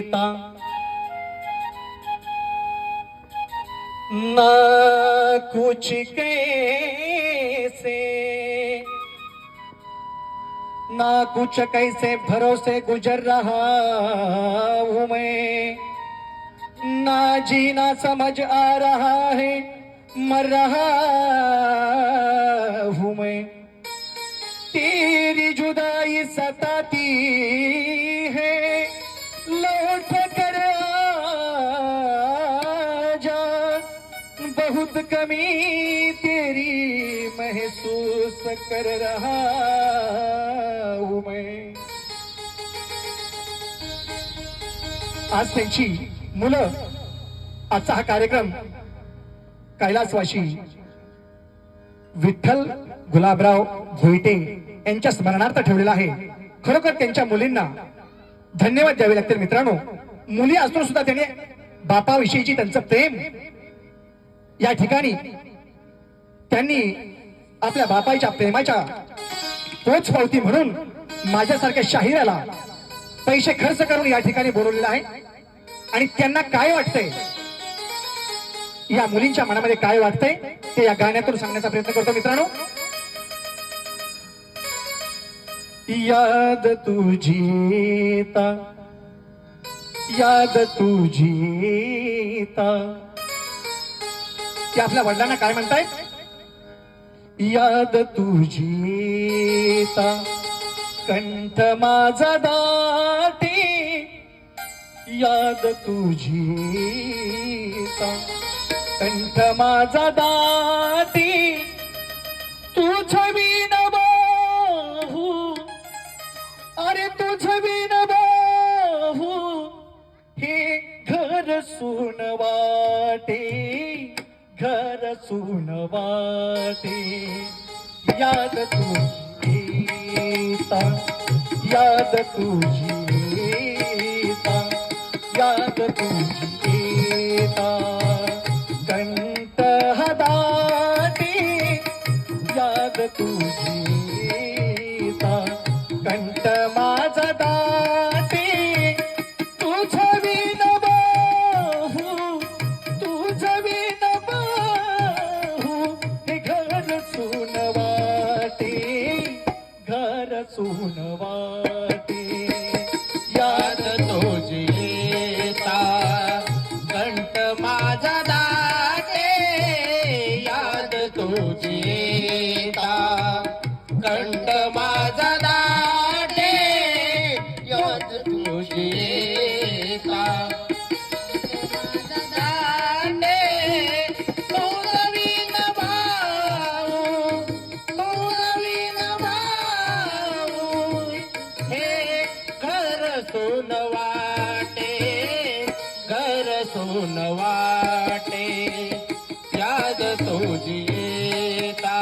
जीता ना कुछ कैसे, ना कुछ कैसे भरोसे गुजर रहा हूँ मैं। ना जीना समझ आ रहा है, मर रहा हूँ मैं। तेरी जुदाई सताती बहुत कमी तेरी महसूस कर रहा हूं मैं। आज त्यांची मुलं आजचा हा कार्यक्रम कैलासवाशी विठ्ठल गुलाबराव भोईटे यांच्या स्मरणार्थ ठेवलेला आहे. खरोखर त्यांच्या मुलींना धन्यवाद द्यावे लागतील मित्रांनो. मुली असून सुद्धा त्याने बापाविषयीची त्यांचं प्रेम या ठिकाणी त्यांनी आपल्या बापाच्या प्रेमाच्या पोच पावती म्हणून माझ्यासारख्या शाहिराला पैसे खर्च करून या ठिकाणी बोलवलेलं आहे. आणि त्यांना काय वाटतंय? या मुलींच्या मनामध्ये काय वाटतंय? ते या गाण्यातून सांगण्याचा प्रयत्न करतो मित्रांनो. याद तुझीता याद तुझीता ते आपल्या वडिलांना काय म्हणतायत याद तुझी कंठ माझा दाटी. याद तुझीता कंठ माझा दाटी. तुझ विन याद तुझी याद तुझीता सोन वाटे याद तुझी येता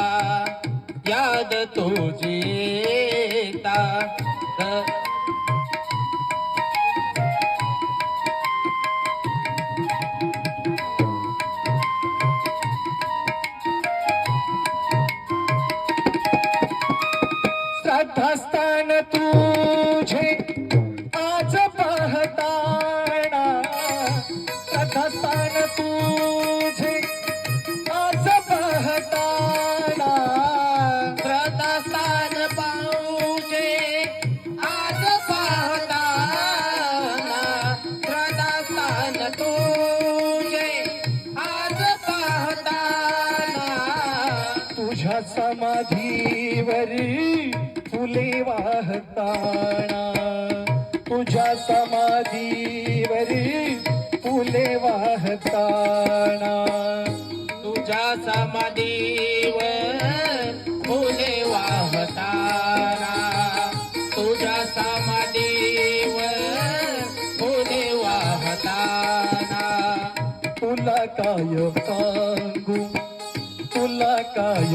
याद तुझी येता. तू तुझ्या समाधीवरी फुले वाहताना. तुझ्या समाधीवरी फुले वाहताना. तुझ्या समाधीवर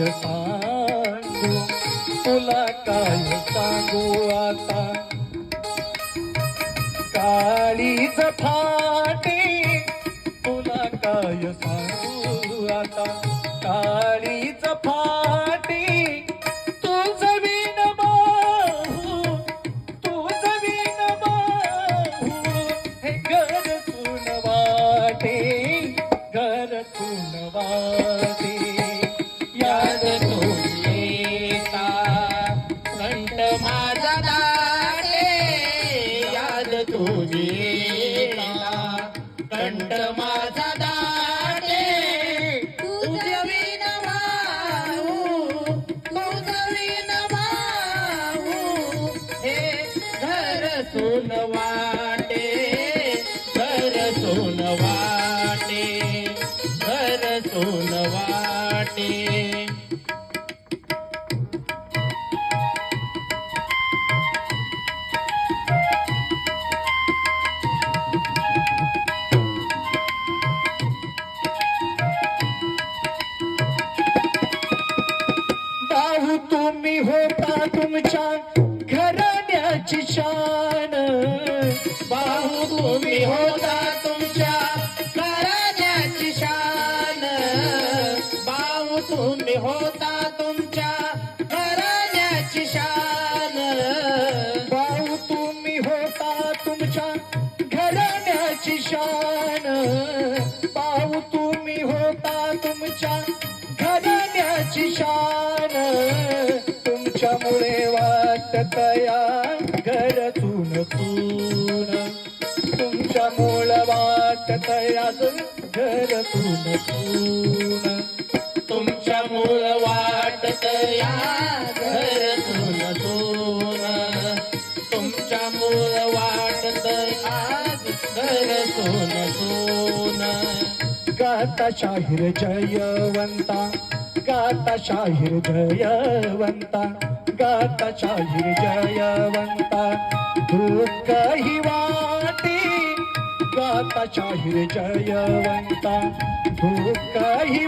सांगू तुला काय सांगू आता? काळीच फाट तुझी कंठ माझा दाटे तुझ्या विन भाऊ तुझं विन भाऊ हे घर सुनवा. घराण्याची शान. भाऊ तुम्ही होता तुमच्या घराण्याची शान. भाऊ तुम्ही होता तुमच्या घराण्याची शान. भाऊ तुम्ही होता तुमच्या घराण्याची शान. भाऊ तुम्ही होता तुमच्या घरतून तुमच्या मूळ वाटत या घर सोन तुमच्या मूळ वाटत आज घर सोन गाता शाहीर जयवंता गाता शाहीर जयवंता गाता शाहीर जयवंता. दुःख ही वाटे गाता शाहीर जयवंता दुःख ही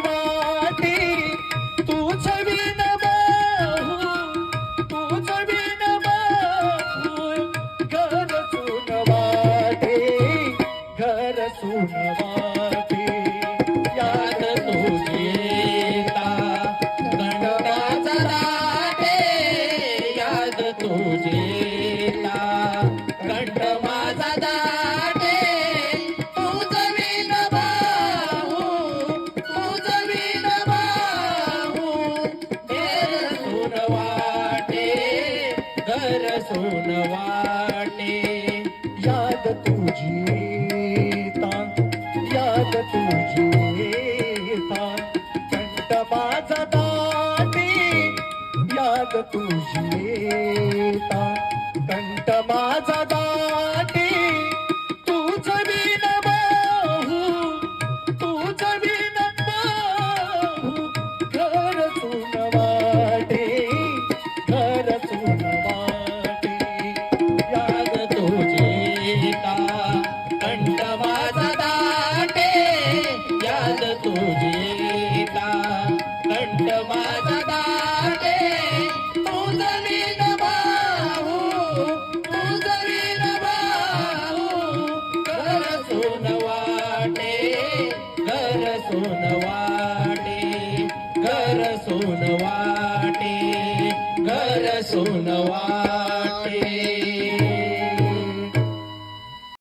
घर वाटे. याद तुझी येता. याद तुझी येता. कंठ माझा दाटे. याद तुझी कंठ माझा घर सोन